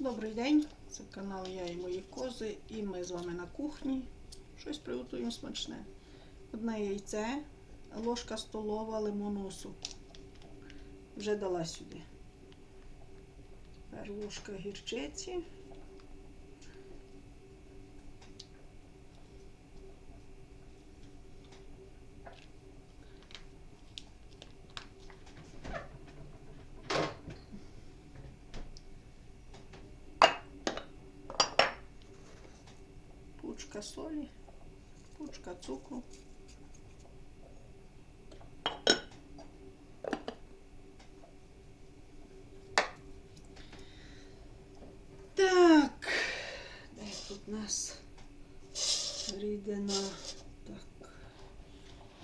Добрий день, це канал Я і мої кози, і ми з вами на кухні. Щось приготуємо смачне. Одне яйце, ложка столова лимонного соку. Вже дала сюди. Тепер ложка гірчиці. Пучка солі, пучка цукру. Так, де тут у нас рідина, так,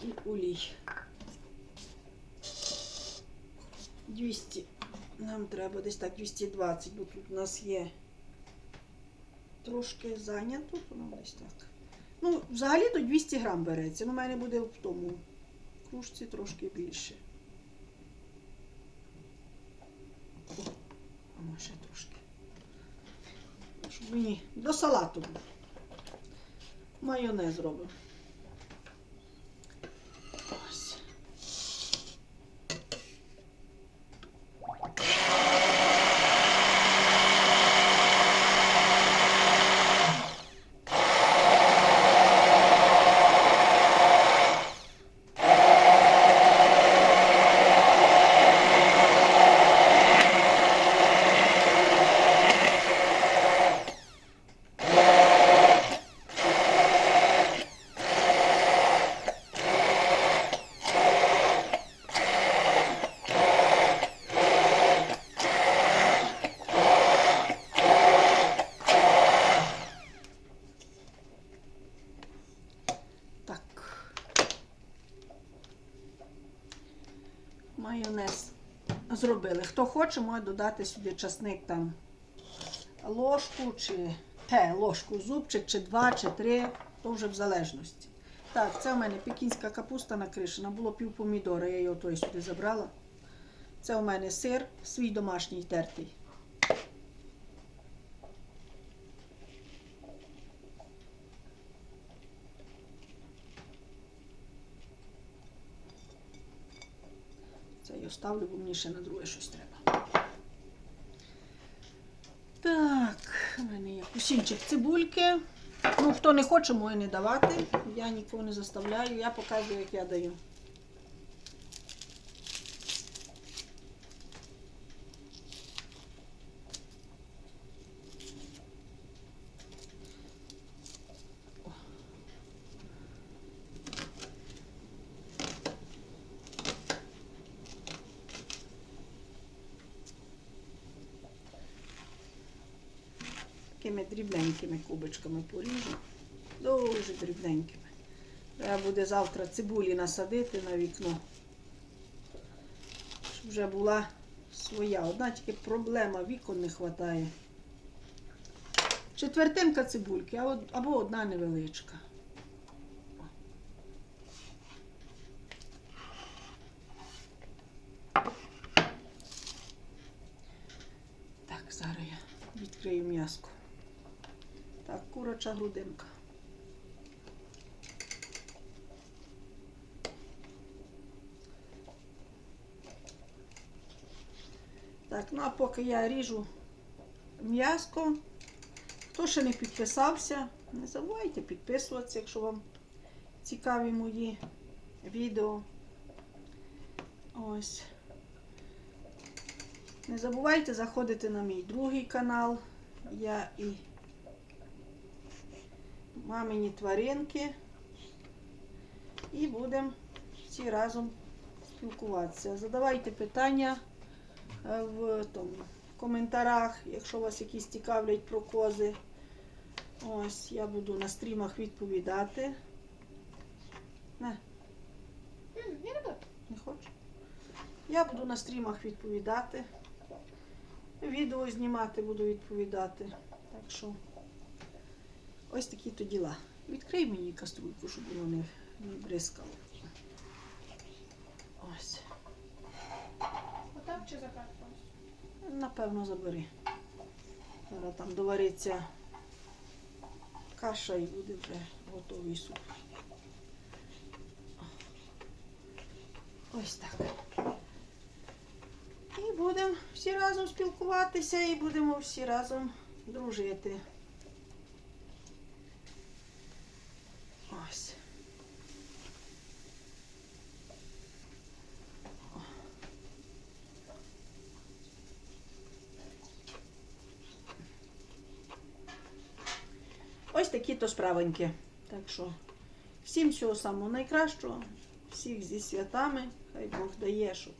і олій. 200. Нам треба десь так 220, бо тут у нас є Трошки зайнято, то нам десь так. Ну, взагалі то 200 грам береться. Ну, в мене буде в тому кружці трошки більше. О, ще трошки. Щоб мені до салату. Майонез робимо. Ось. Так. Майонез зробили. Хто хоче, може додати сюди часник там ложку чи те, ложку, зубчик, чи два, чи три, то вже в залежності. Так, це в мене пекінська капуста накришена, було пів помідора, я його той сюди забрала. Це у мене сир, свій домашній тертий. Це я ставлю, бо мені ще на друге щось треба. Так, у мене є кусінчик цибульки. Ну, хто не хоче, може не давати. Я нікого не заставляю, я показую, як я даю. О. Такими дрібненькими кубочками поріжу. Дуже дрібненькими. Треба буде завтра цибулі насадити на вікно. Щоб вже була своя. Одна тільки проблема, вікон не вистачає. Четвертинка цибульки, або одна невеличка. Так, зараз я відкрию м'яско. Так, грудинка. Так, ну а поки я ріжу м'яско, хто ще не підписався, не забувайте підписуватися, якщо вам цікаві мої відео. Ось. Не забувайте заходити на мій другий канал. Я і мамині тваринки. І будемо всі разом спілкуватися. Задавайте питання е, в, тому, в коментарях, якщо вас якісь цікавлять про кози. Ось, я буду на стрімах відповідати. Не, не хочу. Я буду на стрімах відповідати. Відео знімати буду відповідати. Так що ось такі то діла. Відкрий мені каструльку, щоб воно не, не бризкало. Ось. Отак чи закат? Напевно, забери. Зараз там довариться каша і буде вже готовий суп. Ось так. І будемо всі разом спілкуватися і будемо всі разом дружити. Ось. Ось такі то справеньки. Так що всім всього самого найкращого, всіх зі святами, хай Бог дає, щоб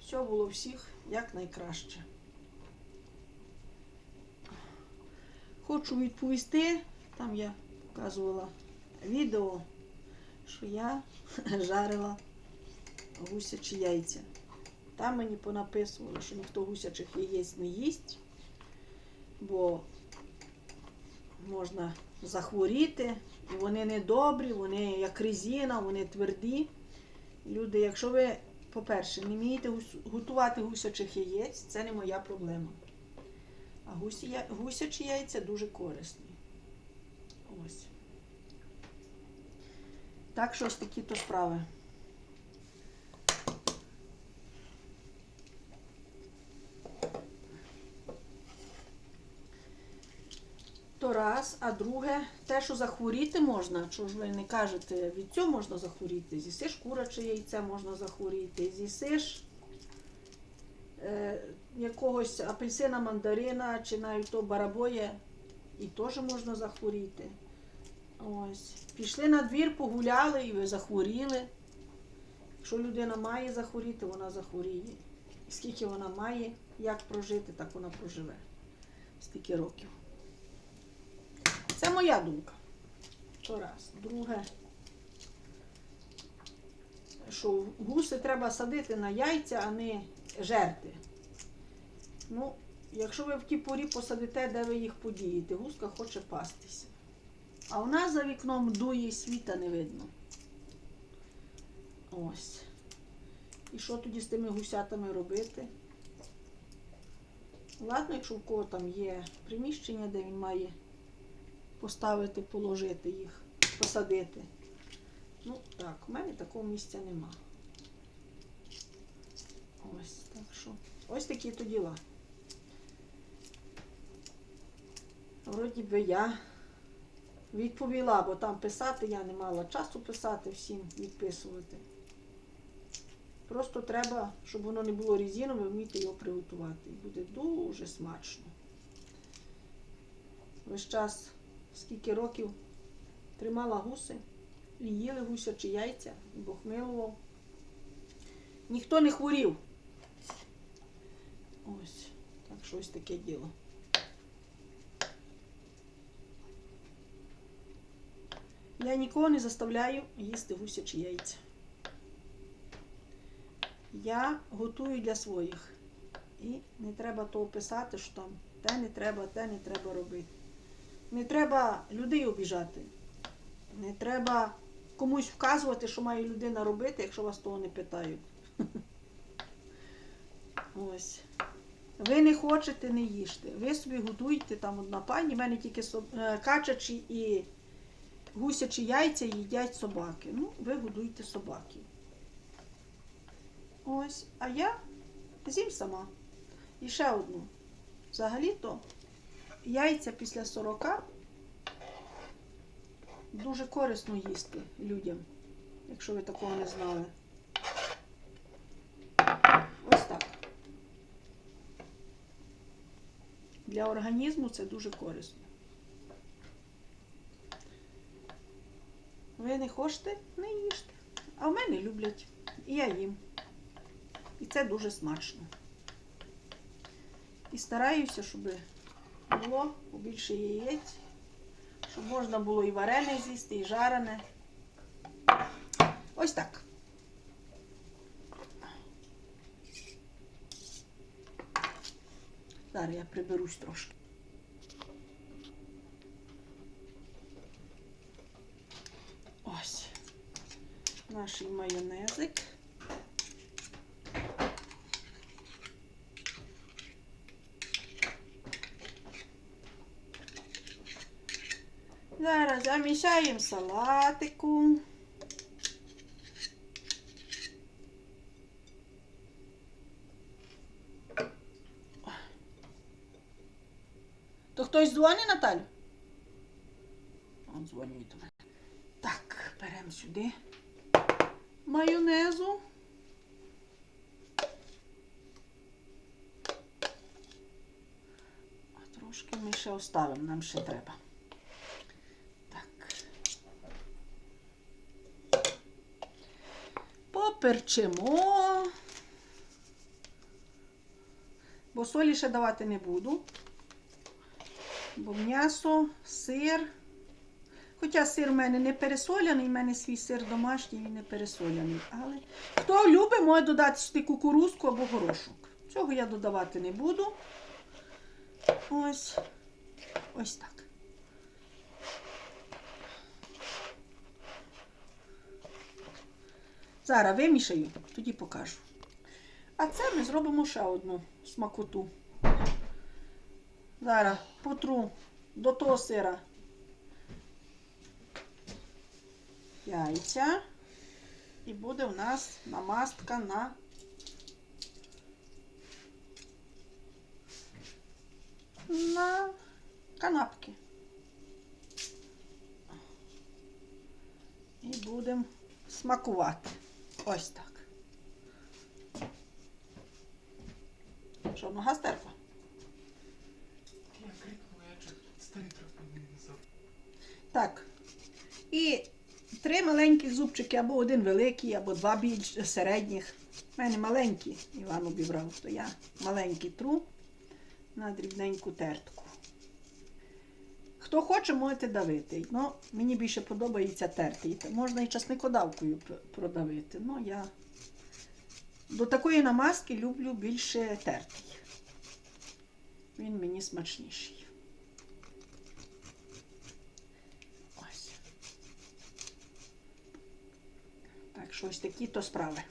все було всіх як найкраще. Хочу відповісти, там я показувала відео, що я жарила гусячі яйця. Там мені понаписували, що ніхто гусячих яєць не їсть, бо можна захворіти, і вони не добрі, вони як резина, вони тверді. Люди, якщо ви, по-перше, не вмієте готувати гусячих яєць, це не моя проблема. А гусі, гусячі яйця дуже корисні. Ось. Так що ось такі то справи. То раз, а друге, те, що захворіти можна, що ж ви не кажете, від цього можна захворіти. З'їсиш куряче яйце можна захворіти, з'їсиш е, якогось апельсина, мандарина чи навіть то барабоє, і теж можна захворіти. Ось. Пішли на двір, погуляли і ви захворіли. Якщо людина має захворіти, вона захворіє. Скільки вона має, як прожити, так вона проживе. Стільки років. Це моя думка. То раз. Друге, що гуси треба садити на яйця, а не жерти. Ну, якщо ви в тій порі посадите, де ви їх подієте, гуска хоче пастися. А у нас за вікном дує світа не видно. Ось. І що тоді з тими гусятами робити? Ладно, якщо в кого там є приміщення, де він має поставити, положити їх, посадити. Ну так, в мене такого місця нема. Ось, так що. Ось такі то діла. Вроді би я відповіла, бо там писати я не мала часу писати всім, відписувати. Просто треба, щоб воно не було резинове, вміти його приготувати. І буде дуже смачно. Весь час, скільки років тримала гуси, і їли гусячі яйця, і Бог. Ніхто не хворів. Ось, так що ось таке діло. Я нікого не заставляю їсти гусячі яйця. Я готую для своїх. І не треба того писати, що там те не треба, те не треба робити. Не треба людей обіжати. Не треба комусь вказувати, що має людина робити, якщо вас того не питають. Ось. Ви не хочете, не їжте. Ви собі готуйте там одна пані, в мене тільки е, качачі і гусячі яйця їдять собаки. Ну, ви годуйте собаків. Ось, а я з'їм сама. І ще одну. Взагалі-то яйця після 40 дуже корисно їсти людям, якщо ви такого не знали. Ось так. Для організму це дуже корисно. Ви не хочете, не їжте. А в мене люблять. І я їм. І це дуже смачно. І стараюся, щоб було побільше яєць, щоб можна було і варене з'їсти, і жарене. Ось так. Зараз я приберусь трошки. Ось наш майонезик. Зараз замішаємо салатику. То хтось дзвонить, Наталю? Он дзвонить до мене. Так, беремо сюди майонезу. А трошки ми ще оставимо, нам ще треба. Так. Поперчимо. Бо солі ще давати не буду. Бо м'ясо, сир. Хоча сир в мене не пересоляний, в мене свій сир домашній, він не пересоляний. Але хто любить, може додати сюди кукурузку або горошок. Цього я додавати не буду. Ось. Ось так. Зараз вимішаю, тоді покажу. А це ми зробимо ще одну смакоту. Зараз потру до того сира яйця. І буде у нас намастка на на канапки. І будемо смакувати. Ось так. Що, нога стерпла? Так. І три маленьких зубчики, або один великий, або два більш середніх. У мене маленькі, Іван обібрав, то я маленький тру на дрібненьку тертку. Хто хоче, можете давити. Ну, мені більше подобається терти. Можна і часникодавкою продавити. Ну, я до такої намазки люблю більше тертий. Він мені смачніший. Ось. Так, що ось такі то справи.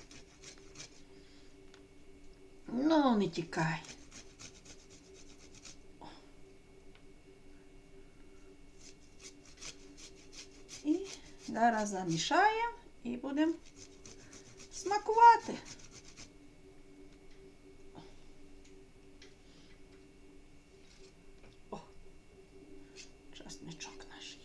Ну, не тікай. О. І зараз замішаємо і будемо смакувати. О, часничок наш.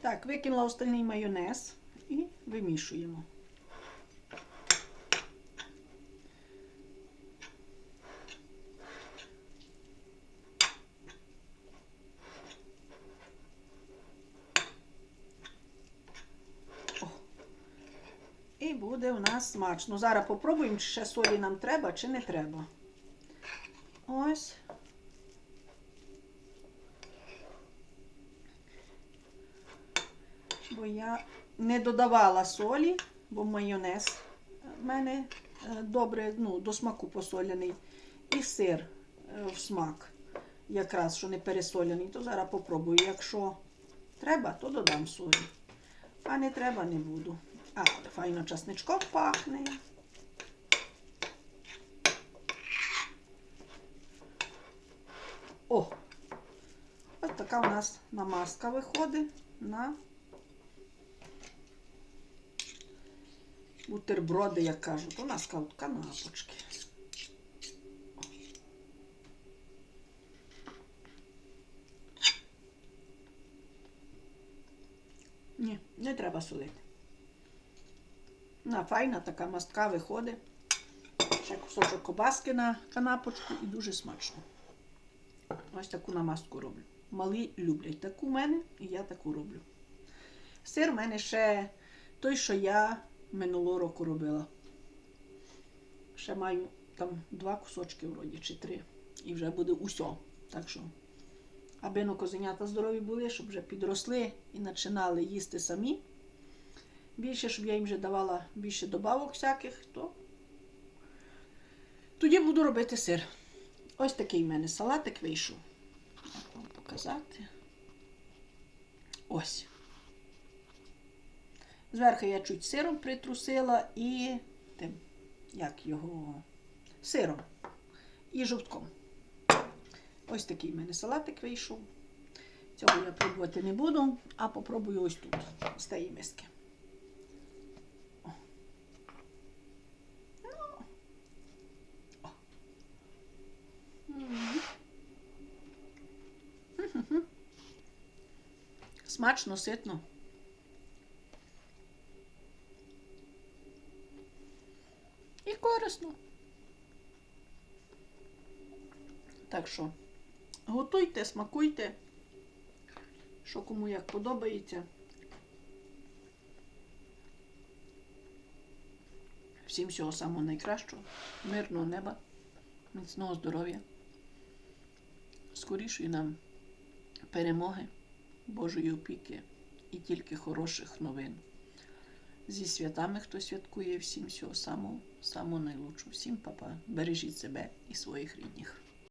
Так, викинула остальний майонез і вимішуємо. О. І буде у нас смачно. Зараз попробуємо, чи ще солі нам треба, чи не треба. Ось. бо я не додавала солі, бо майонез в мене е, добре ну, до смаку посоляний. І сир е, в смак, якраз що не пересоляний, то зараз попробую. Якщо треба, то додам солі. А не треба, не буду. А, файно часничком пахне. О! Ось така у нас намазка виходить на бутерброди, як кажуть. У нас кажуть канапочки. Ні, не треба солити. На, файна така мастка виходить. Ще кусочок кобаски на канапочку і дуже смачно. Ось таку намазку роблю. Малі люблять таку в мене, і я таку роблю. Сир в мене ще той, що я минулого року робила. Ще маю там два кусочки вроді, чи три. І вже буде усьо. Так що, аби ну козенята здорові були, щоб вже підросли і починали їсти самі. Більше, щоб я їм вже давала більше добавок всяких, то тоді буду робити сир. Ось такий в мене салатик вийшов. Вам показати? Ось. Зверху я чуть сиром притрусила і тим, як його, сиром. і жовтком. Ось такий в мене салатик вийшов. Цього я пробувати не буду, а попробую ось тут, з тієї миски. О. Ну. О. М. Хм-хм-хм. Смачно, ситно. І корисно. Так що готуйте, смакуйте, що кому як подобається. Всім всього самого найкращого, мирного неба, міцного здоров'я, скорішої нам перемоги, Божої опіки і тільки хороших новин. Зі святами, хто святкує, всім всього самого, самого найлучшого. Всім папа, бережіть себе і своїх рідних.